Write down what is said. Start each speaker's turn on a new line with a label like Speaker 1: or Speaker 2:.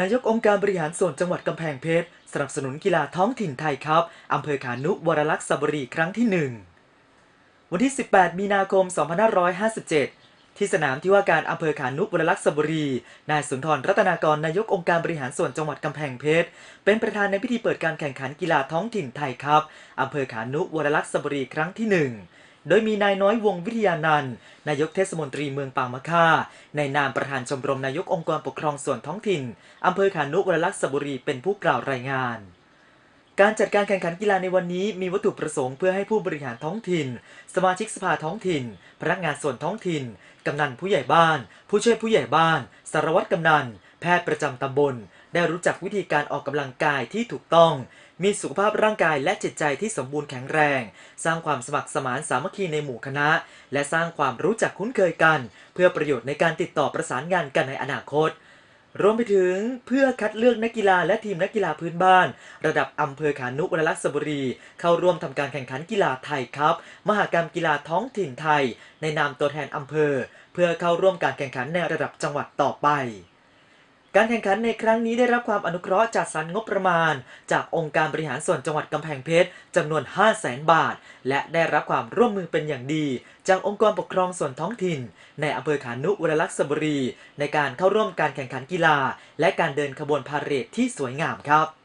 Speaker 1: นายกองค์การบริหารส่วนจังหวัดกำแพงเพชร สนับสนุนกีฬาท้องถิ่นไทยครับอำเภอขานุวรลักษณ์สบรีครั้งที่หนึ่งวันที่ 18 มีนาคม 2557 ที่สนามที่ว่าการอำเภอขานุวรลักษณ์สบรี นายสุนทรรัตนากรนายกองค์การบริหารส่วนจังหวัดกำแพงเพชร เป็นประธานในพิธีเปิดการแข่งขันกีฬาท้องถิ่นไทยครับอำเภอขานุวรลักษณ์สบรีครั้งที่หนึ่ง โดยมีนายน้อยวงวิทยานันท์นายกเทศมนตรีเมืองปางมะค่า ในนามประธานชมรมนายกองค์กรปกครองส่วนท้องถิ่นอำเภอขานุวรลักษณ์สบุรีเป็นผู้กล่าวรายงาน การจัดการแข่งขันกีฬาในวันนี้มีวัตถุประสงค์เพื่อให้ผู้บริหารท้องถิ่น สมาชิกสภาท้องถิ่น พนักงานส่วนท้องถิ่น กำนันผู้ใหญ่บ้าน ผู้ช่วยผู้ใหญ่บ้าน สารวัตรกำนัน แพทย์ประจำตำบล ได้รู้จักวิธีการออกกำลังกายที่ถูกต้อง มีสุขภาพร่างกายและจิตใจที่สมบูรณ์แข็งแรง สร้างความสมัครสมานสามัคคีในหมู่คณะ และสร้างความรู้จักคุ้นเคยกัน เพื่อประโยชน์ในการติดต่อประสานงานกันในอนาคต รวมไปถึงเพื่อคัดเลือกนักกีฬาและทีมนักกีฬาพื้นบ้าน ระดับอำเภอขานุวรลักษณ์สบุรี เข้าร่วมทำการแข่งขันกีฬาไทยครับ มหากรรมกีฬาท้องถิ่นไทย ในนามตัวแทนอำเภอ เพื่อเข้าร่วมการแข่งขันในระดับจังหวัดต่อไป การแข่งขันในครั้งนี้ได้รับความอนุเคราะห์จัดสรรงบประมาณ จากองค์การบริหารส่วนจังหวัดกำแพงเพชรจำนวน 5 0 0แสนบาท และได้รับความร่วมมือเป็นอย่างดี จากองค์กรปกครองส่วนท้องถิ่น ในอำเภอขานุวรลักษณ์สบุรี ในการเข้าร่วมการแข่งขันกีฬา และการเดินขบวนพาเหรดที่สวยงามครับ